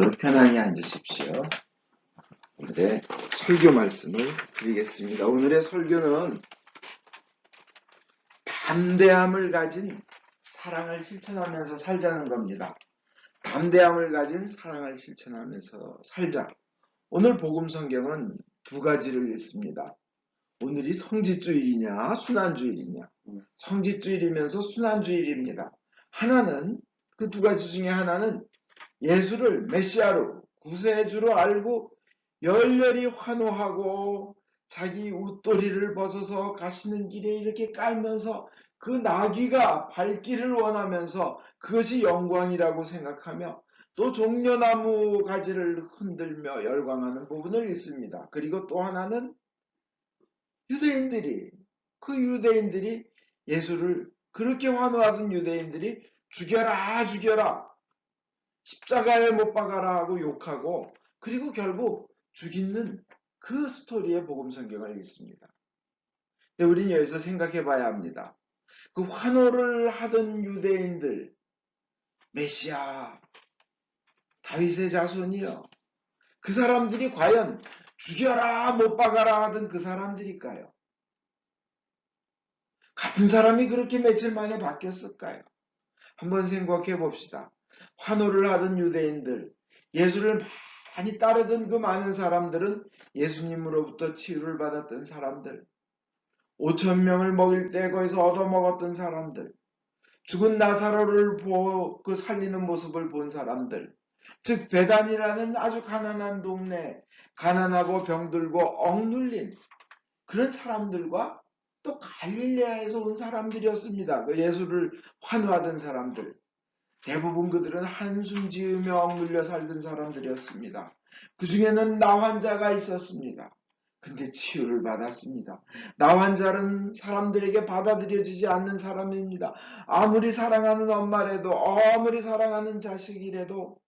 무릎 편안히 앉으십시오. 오늘의 설교 말씀을 드리겠습니다. 오늘의 설교는 담대함을 가진 사랑을 실천하면서 살자는 겁니다. 담대함을 가진 사랑을 실천하면서 살자. 오늘 복음 성경은 두 가지를 읽습니다. 오늘이 성지주일이냐 순환주일이냐. 성지주일이면서 순환주일입니다. 하나는 그 두 가지 중에 하나는 예수를 메시아로 구세주로 알고 열렬히 환호하고 자기 웃도리를 벗어서 가시는 길에 이렇게 깔면서 그 나귀가 발길을 원하면서 그것이 영광이라고 생각하며 또 종려나무 가지를 흔들며 열광하는 부분을 읽습니다. 그리고 또 하나는 유대인들이 그 유대인들이 예수를 그렇게 환호하던 유대인들이 죽여라 죽여라 십자가에 못 박아라 하고 욕하고 그리고 결국 죽이는 그 스토리의 복음 성경을 읽습니다. 우리는 여기서 생각해 봐야 합니다. 그 환호를 하던 유대인들 메시아 다윗의 자손이요. 그 사람들이 과연 죽여라 못 박아라 하던 그 사람들일까요? 같은 사람이 그렇게 며칠 만에 바뀌었을까요? 한번 생각해 봅시다. 환호를 하던 유대인들, 예수를 많이 따르던 그 많은 사람들은 예수님으로부터 치유를 받았던 사람들, 5천 명을 먹일 때 거기서 얻어먹었던 사람들, 죽은 나사로를 보고 그 살리는 모습을 본 사람들, 즉 베단이라는 아주 가난한 동네, 가난하고 병들고 억눌린 그런 사람들과 또 갈릴레아에서 온 사람들이었습니다. 그 예수를 환호하던 사람들. 대부분 그들은 한숨 지으며 억눌려 살던 사람들이었습니다. 그 중에는 나 환자가 있었습니다. 근데 치유를 받았습니다. 나 환자는 사람들에게 받아들여지지 않는 사람입니다. 아무리 사랑하는 엄마라도 아무리 사랑하는 자식이라도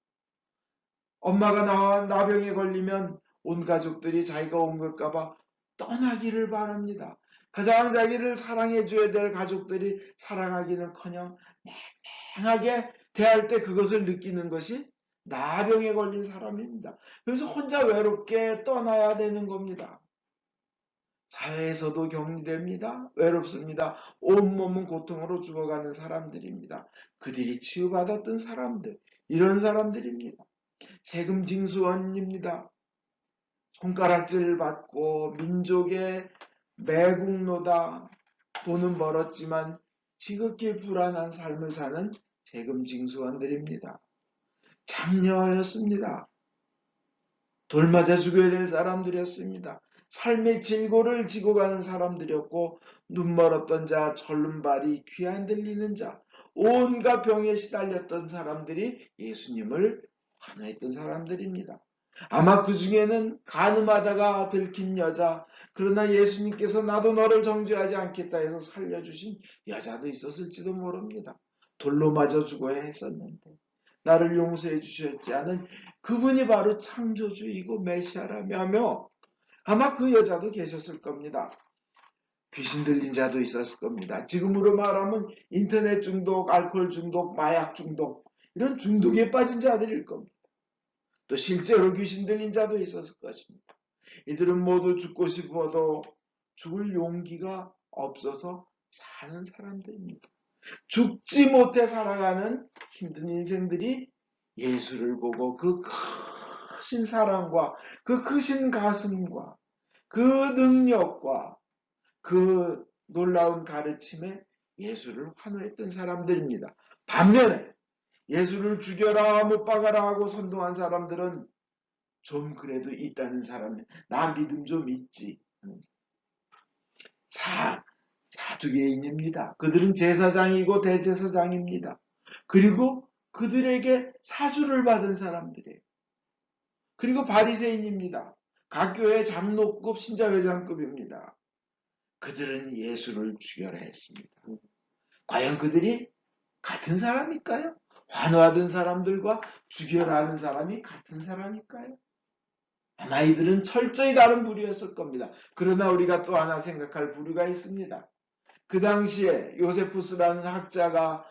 엄마가 나, 나병에 걸리면 온 가족들이 자기가 온 걸까봐 떠나기를 바랍니다. 가장 자기를 사랑해 줘야 될 가족들이 사랑하기는커녕 맹하게 대할 때 그것을 느끼는 것이 나병에 걸린 사람입니다. 그래서 혼자 외롭게 떠나야 되는 겁니다. 사회에서도 격리됩니다. 외롭습니다. 온몸은 고통으로 죽어가는 사람들입니다. 그들이 치유받았던 사람들, 이런 사람들입니다. 세금 징수원입니다. 손가락질 받고 민족의 매국노다 돈은 벌었지만 지극히 불안한 삶을 사는 세금 징수원들입니다. 장녀였습니다. 돌 맞아 죽여야 될 사람들이었습니다. 삶의 질고를 지고 가는 사람들이었고 눈 멀었던 자, 절름발이 귀 안 들리는 자, 온갖 병에 시달렸던 사람들이 예수님을 환호했던 사람들입니다. 아마 그 중에는 가늠하다가 들킨 여자, 그러나 예수님께서 나도 너를 정죄하지 않겠다 해서 살려주신 여자도 있었을지도 모릅니다. 돌로 맞아 죽어야 했었는데 나를 용서해 주셨지 않은 그분이 바로 창조주이고 메시아라며 아마 그 여자도 계셨을 겁니다. 귀신 들린 자도 있었을 겁니다. 지금으로 말하면 인터넷 중독, 알코올 중독, 마약 중독 이런 중독에 빠진 자들일 겁니다. 또 실제로 귀신 들린 자도 있었을 것입니다. 이들은 모두 죽고 싶어도 죽을 용기가 없어서 사는 사람들입니다. 죽지 못해 살아가는 힘든 인생들이 예수를 보고 그 크신 사랑과 그 크신 가슴과 그 능력과 그 놀라운 가르침에 예수를 환호했던 사람들입니다. 반면에 예수를 죽여라 못 박아라 하고 선동한 사람들은 좀 그래도 있다는 사람, 나 믿음 좀 있지. 사, 사두개인입니다. 그들은 제사장이고 대제사장입니다. 그리고 그들에게 사주를 받은 사람들이에요. 그리고 바리새인입니다. 각 교회 장로급 신자회장급입니다. 그들은 예수를 죽여라 했습니다. 과연 그들이 같은 사람일까요? 환호하던 사람들과 죽여라 하는 사람이 같은 사람일까요? 아마 이들은 철저히 다른 부류였을 겁니다. 그러나 우리가 또 하나 생각할 부류가 있습니다. 그 당시에 요세푸스라는 학자가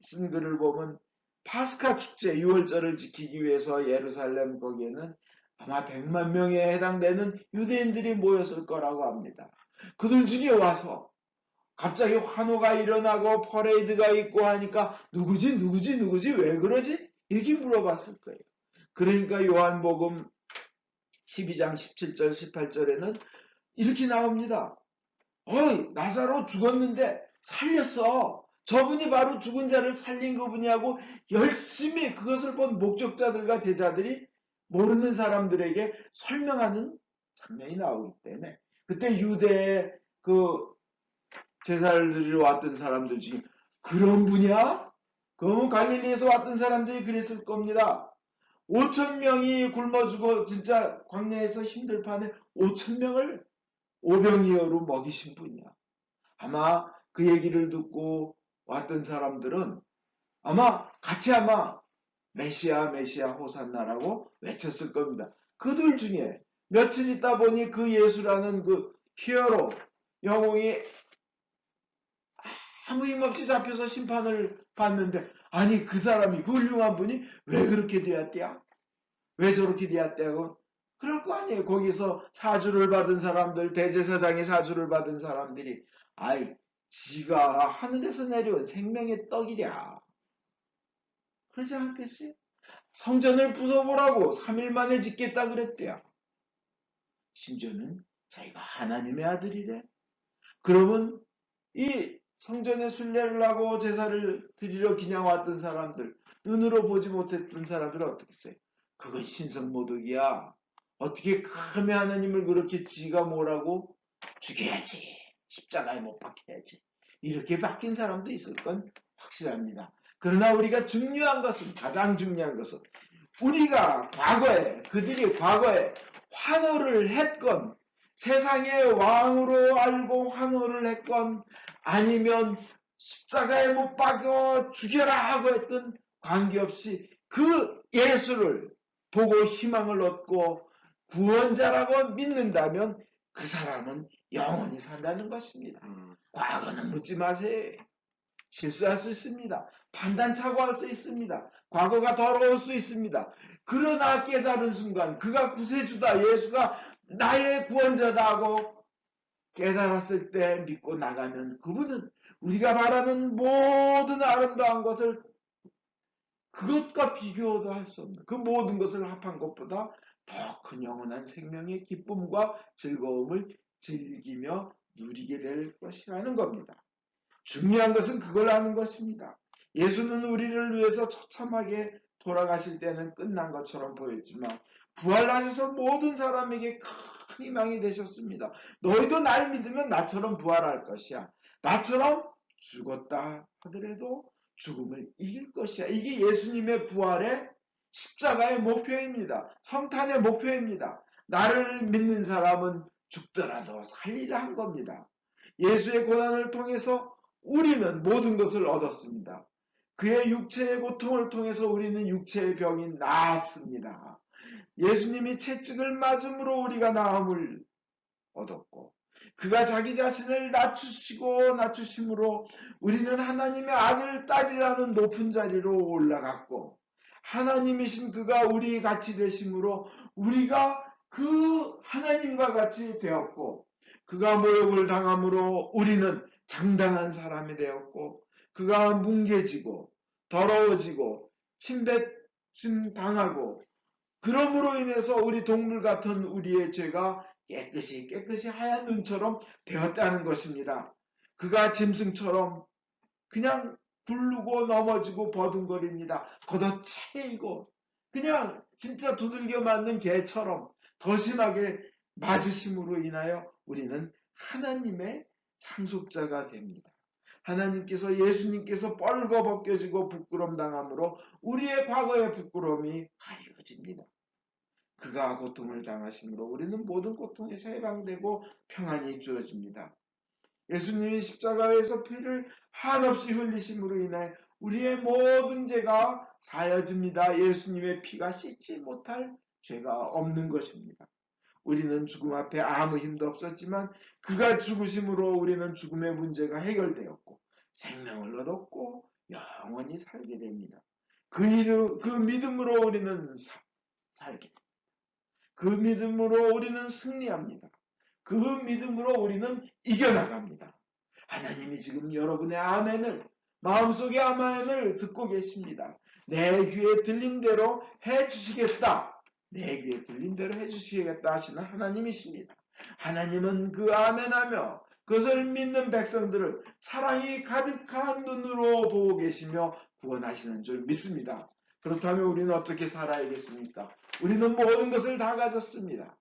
쓴 글을 보면 파스카 축제 6월절을 지키기 위해서 예루살렘 거기에는 아마 100만 명에 해당되는 유대인들이 모였을 거라고 합니다. 그들 중에 와서 갑자기 환호가 일어나고 퍼레이드가 있고 하니까 누구지 누구지 누구지 왜 그러지? 이렇게 물어봤을 거예요. 그러니까 요한복음 12장 17절 18절에는 이렇게 나옵니다. 어이 나사로 죽었는데 살렸어. 저분이 바로 죽은 자를 살린 그분이 하고 열심히 그것을 본 목적자들과 제자들이 모르는 사람들에게 설명하는 장면이 나오기 때문에 그때 유대의 그 제사를 드리러 왔던 사람들 중에 그런 분이야? 그러면 갈릴리에서 왔던 사람들이 그랬을 겁니다. 5천 명이 굶어 죽어 진짜 광야에서 힘들 판에 5천 명을 오병이어로 먹이신 분이야. 아마 그 얘기를 듣고 왔던 사람들은 아마 같이 아마 메시아 메시아 호산나라고 외쳤을 겁니다. 그들 중에 며칠 있다 보니 그 예수라는 그 히어로 영웅이 아무 힘 없이 잡혀서 심판을 받는데 아니 그 사람이 그 훌륭한 분이 왜 그렇게 되었대야? 왜 저렇게 되었대고? 그럴 거 아니에요. 거기서 사주를 받은 사람들 대제사장이 사주를 받은 사람들이 아이 지가 하늘에서 내려온 생명의 떡이랴. 그러지 않겠어요? 성전을 부숴보라고 3일 만에 짓겠다 그랬대요. 심지어는 자기가 하나님의 아들이래. 그러면 이 성전에 순례를 하고 제사를 드리러 그냥 왔던 사람들, 눈으로 보지 못했던 사람들은 어떻게 했어요? 그건 신성모독이야. 어떻게 감히 하나님을 그렇게 지가 뭐라고 죽여야지. 십자가에 못 박혀야지. 이렇게 바뀐 사람도 있을 건 확실합니다. 그러나 우리가 중요한 것은 가장 중요한 것은 우리가 과거에 그들이 과거에 환호를 했건 세상의 왕으로 알고 환호를 했건 아니면 십자가에 못 박여 죽여라 하고 했던 관계없이 그 예수를 보고 희망을 얻고 구원자라고 믿는다면 그 사람은 영원히 산다는 것입니다. 음. 과거는 묻지 마세요. 실수할 수 있습니다. 판단 착오할 수 있습니다. 과거가 더러울 수 있습니다. 그러나 깨달은 순간 그가 구세주다 예수가 나의 구원자다 하고 깨달았을 때 믿고 나가면 그분은 우리가 바라는 모든 아름다운 것을 그것과 비교도 할 수 없는 그 모든 것을 합한 것보다 더 큰 영원한 생명의 기쁨과 즐거움을 즐기며 누리게 될 것이라는 겁니다. 중요한 것은 그걸 아는 것입니다. 예수는 우리를 위해서 처참하게 돌아가실 때는 끝난 것처럼 보였지만 부활하셔서 모든 사람에게 큰 희망이 되셨습니다. 너희도 날 믿으면 나처럼 부활할 것이야. 나처럼 죽었다 하더라도 죽음을 이길 것이야. 이게 예수님의 부활의 십자가의 목표입니다. 성탄의 목표입니다. 나를 믿는 사람은 죽더라도 살리라 한 겁니다. 예수의 고난을 통해서 우리는 모든 것을 얻었습니다. 그의 육체의 고통을 통해서 우리는 육체의 병이 나았습니다. 예수님이 채찍을 맞음으로 우리가 나음을 얻었고 그가 자기 자신을 낮추시고 낮추심으로 우리는 하나님의 아들, 딸이라는 높은 자리로 올라갔고 하나님이신 그가 우리 같이 되심으로 우리가 그 하나님과 같이 되었고 그가 모욕을 당함으로 우리는 당당한 사람이 되었고 그가 뭉개지고 더러워지고 침뱉음 당하고 그러므로 인해서 우리 동물 같은 우리의 죄가 깨끗이 깨끗이 하얀 눈처럼 되었다는 것입니다. 그가 짐승처럼 그냥 굴르고 넘어지고 버둥거립니다. 걷어차이고 그냥 진짜 두들겨 맞는 개처럼 더 심하게 맞으심으로 인하여 우리는 하나님의 상속자가 됩니다. 하나님께서 예수님께서 뻘거 벗겨지고 부끄럼 당함으로 우리의 과거의 부끄러움이 가려집니다. 그가 고통을 당하심으로 우리는 모든 고통에서 해방되고 평안이 주어집니다. 예수님이 십자가에서 피를 한없이 흘리심으로 인해 우리의 모든 죄가 사여집니다. 예수님의 피가 씻지 못할 죄가 없는 것입니다. 우리는 죽음 앞에 아무 힘도 없었지만 그가 죽으심으로 우리는 죽음의 문제가 해결되었고 생명을 얻었고 영원히 살게 됩니다. 그 이름, 그 믿음으로 우리는 사- 살게. 그 믿음으로 우리는 승리합니다. 그 믿음으로 우리는 이겨나갑니다. 하나님이 지금 여러분의 아멘을 마음속의 아멘을 듣고 계십니다. 내 귀에 들린 대로 해 주시겠다. 내 귀에 들린 대로 해 주시겠다 하시는 하나님이십니다. 하나님은 그 아멘하며 그것을 믿는 백성들을 사랑이 가득한 눈으로 보고 계시며 구원하시는 줄 믿습니다. 그렇다면 우리는 어떻게 살아야겠습니까? 우리는 모든 것을 다 가졌습니다.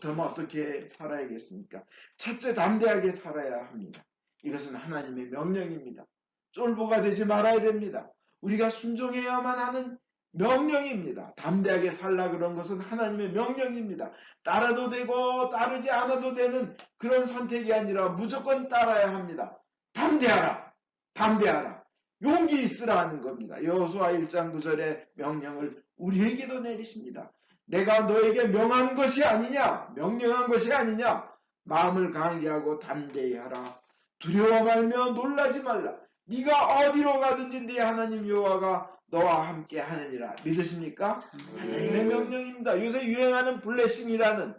그렇다면 어떻게 살아야겠습니까? 첫째, 담대하게 살아야 합니다. 이것은 하나님의 명령입니다. 쫄보가 되지 말아야 됩니다. 우리가 순종해야만 하는 명령입니다. 담대하게 살라 그런 것은 하나님의 명령입니다. 따라도 되고 따르지 않아도 되는 그런 선택이 아니라 무조건 따라야 합니다. 담대하라. 담대하라. 용기 있으라 하는 겁니다. 여호수아 1장 9절의 명령을 우리에게도 내리십니다. 내가 너에게 명한 것이 아니냐? 명령한 것이 아니냐? 마음을 강하게 하고 담대히 하라. 두려워 말며 놀라지 말라. 네가 어디로 가든지 네 하나님 여호와가 너와 함께 하느니라. 믿으십니까? 하나님의 명령입니다. 요새 유행하는 블레싱이라는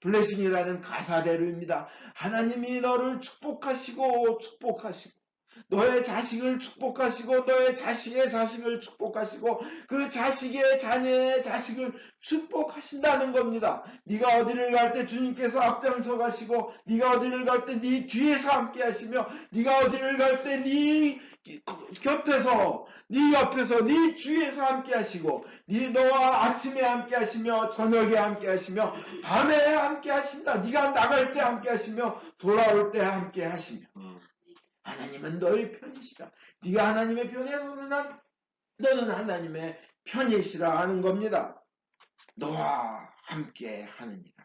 블레싱이라는 가사대로입니다. 하나님이 너를 축복하시고 축복하시고 너의 자식을 축복하시고 너의 자식의 자식을 축복하시고 그 자식의 자녀의 자식을 축복하신다는 겁니다. 네가 어디를 갈 때 주님께서 앞장서 가시고 네가 어디를 갈 때 네 뒤에서 함께 하시며 네가 어디를 갈 때 네 곁에서 네 옆에서 네 주위에서 함께 하시고 네 너와 아침에 함께 하시며 저녁에 함께 하시며 밤에 함께 하신다. 네가 나갈 때 함께 하시며 돌아올 때 함께 하시며 하나님은 너의 편이시다. 네가 하나님의 편에 서는 난 너는 하나님의 편이시라 하는 겁니다. 너와 함께 하느니라.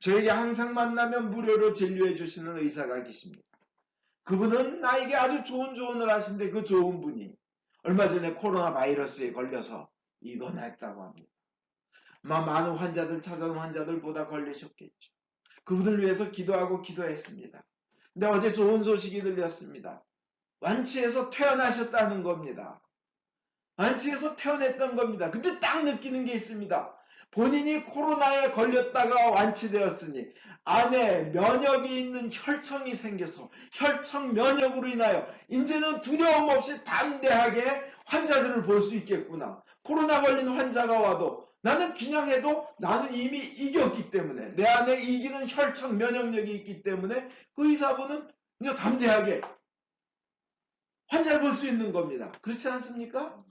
저에게 항상 만나면 무료로 진료해 주시는 의사가 계십니다. 그분은 나에게 아주 좋은 조언을 하신데 그 좋은 분이 얼마 전에 코로나 바이러스에 걸려서 입원했다고 합니다. 아마 많은 환자들 찾아온 환자들보다 걸리셨겠죠. 그분을 위해서 기도하고 기도했습니다. 근데 어제 좋은 소식이 들렸습니다. 완치해서 퇴원하셨다는 겁니다. 완치해서 퇴원했던 겁니다. 근데 딱 느끼는 게 있습니다. 본인이 코로나에 걸렸다가 완치되었으니 안에 면역이 있는 혈청이 생겨서 혈청 면역으로 인하여 이제는 두려움 없이 담대하게 환자들을 볼 수 있겠구나. 코로나 걸린 환자가 와도 나는 그냥 해도 나는 이미 이겼기 때문에 내 안에 이기는 혈청 면역력이 있기 때문에 그 의사분은 이제 담대하게 환자를 볼 수 있는 겁니다. 그렇지 않습니까?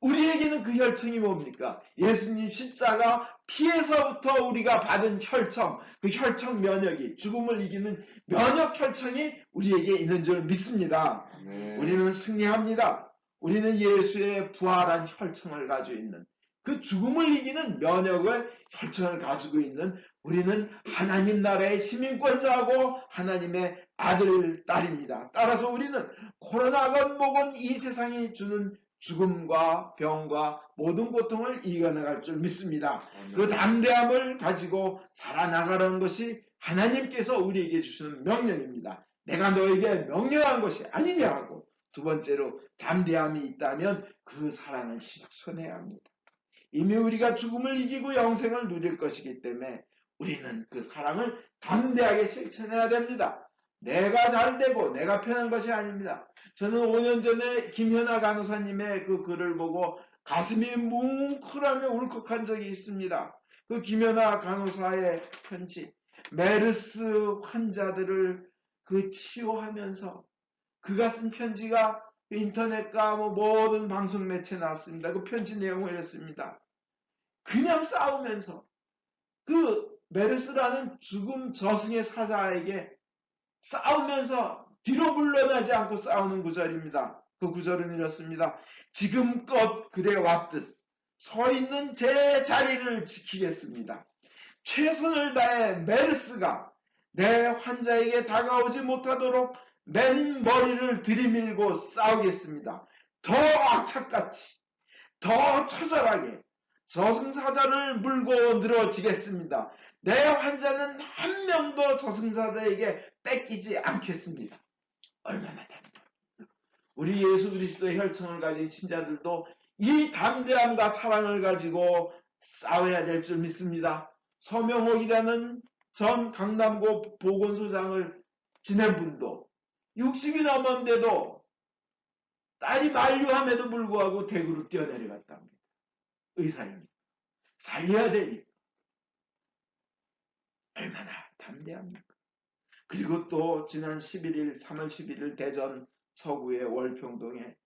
우리에게는 그 혈청이 뭡니까? 예수님 십자가 피에서부터 우리가 받은 혈청, 그 혈청 면역이 죽음을 이기는 면역 혈청이 우리에게 있는 줄 믿습니다. 네. 우리는 승리합니다. 우리는 예수의 부활한 혈청을 가지고 있는 그 죽음을 이기는 면역을 혈청을 가지고 있는 우리는 하나님 나라의 시민권자하고 하나님의 아들, 딸입니다. 따라서 우리는 코로나건 뭐건 이 세상이 주는 죽음과 병과 모든 고통을 이겨나갈 줄 믿습니다. 그 담대함을 가지고 살아나가라는 것이 하나님께서 우리에게 주시는 명령입니다. 내가 너에게 명령한 것이 아니냐 하고 두 번째로 담대함이 있다면 그 사랑을 실천해야 합니다. 이미 우리가 죽음을 이기고 영생을 누릴 것이기 때문에 우리는 그 사랑을 담대하게 실천해야 됩니다. 내가 잘 되고 내가 편한 것이 아닙니다. 저는 5년 전에 김현아 간호사님의 그 글을 보고 가슴이 뭉클하며 울컥한 적이 있습니다. 그 김연아 간호사의 편지, 메르스 환자들을 그 치유하면서 그 같은 편지가 인터넷과 뭐 모든 방송 매체에 나왔습니다. 그 편지 내용을 이랬습니다. 그냥 싸우면서 그 메르스라는 죽음 저승의 사자에게 싸우면서 뒤로 물러나지 않고 싸우는 구절입니다. 그 구절은 이렇습니다. 지금껏 그래 왔듯 서 있는 제 자리를 지키겠습니다. 최선을 다해 메르스가 내 환자에게 다가오지 못하도록 맨 머리를 들이밀고 싸우겠습니다. 더 악착같이, 더 처절하게 저승사자를 물고 늘어지겠습니다. 내 환자는 한 명도 저승사자에게 뺏기지 않겠습니다. 얼마나 됩니다. 우리 예수 그리스도의 혈청을 가진 신자들도 이 담대함과 사랑을 가지고 싸워야 될 줄 믿습니다. 서명옥이라는 전 강남고 보건소장을 지낸 분도 60이 넘었는데도 딸이 만류함에도 불구하고 대구로 뛰어내려갔다 합니다. 의사입니다. 살려야 되니까. 얼마나 담대합니까? 그리고 또 지난 11일, 3월 11일 대전 서구의 월평동에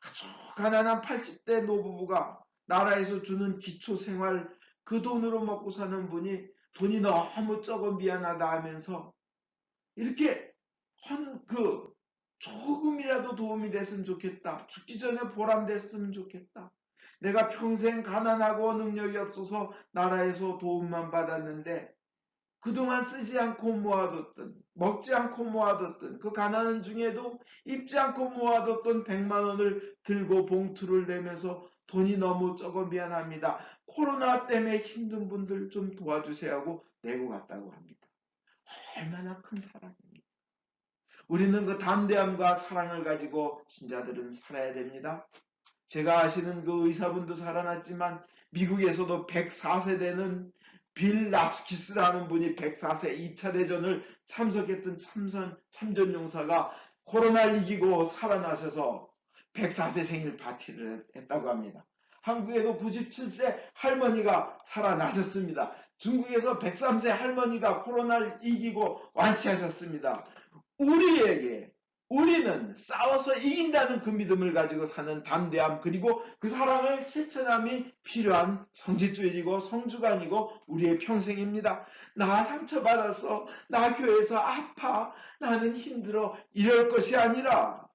아주 가난한 80대 노부부가 나라에서 주는 기초생활 그 돈으로 먹고 사는 분이 돈이 너무 적어 미안하다 하면서 이렇게 헌그 조금이라도 도움이 됐으면 좋겠다. 죽기 전에 보람됐으면 좋겠다. 내가 평생 가난하고 능력이 없어서 나라에서 도움만 받았는데 그동안 쓰지 않고 모아뒀던 먹지 않고 모아뒀던 그 가난한 중에도 입지 않고 모아뒀던 100만 원을 들고 봉투를 내면서 돈이 너무 적어 미안합니다. 코로나 때문에 힘든 분들 좀 도와주세요 하고 내고 갔다고 합니다. 얼마나 큰 사랑입니다. 우리는 그 담대함과 사랑을 가지고 신자들은 살아야 됩니다. 제가 아시는 그 의사분도 살아났지만 미국에서도 104세 되는 빌 랍스키스라는 분이 104세 2차 대전을 참석했던 참선, 참전 용사가 코로나를 이기고 살아나셔서 104세 생일 파티를 했다고 합니다. 한국에도 97세 할머니가 살아나셨습니다. 중국에서 103세 할머니가 코로나를 이기고 완치하셨습니다. 우리에게 우리는 싸워서 이긴다는 그 믿음을 가지고 사는 담대함 그리고 그 사랑을 실천함이 필요한 성지주일이고 성주간이고 우리의 평생입니다. 나 상처받아서 나 교회에서 아파 나는 힘들어 이럴 것이 아니라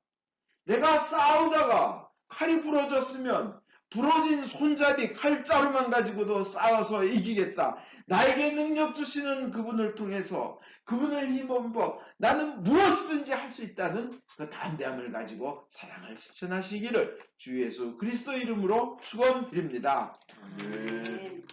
내가 싸우다가 칼이 부러졌으면 부러진 손잡이 칼자루만 가지고도 싸워서 이기겠다. 나에게 능력 주시는 그분을 통해서 그분을 힘입어 나는 무엇이든지 할 수 있다는 그 담대함을 가지고 사랑을 실천하시기를 주 예수 그리스도 이름으로 축원드립니다. 아멘.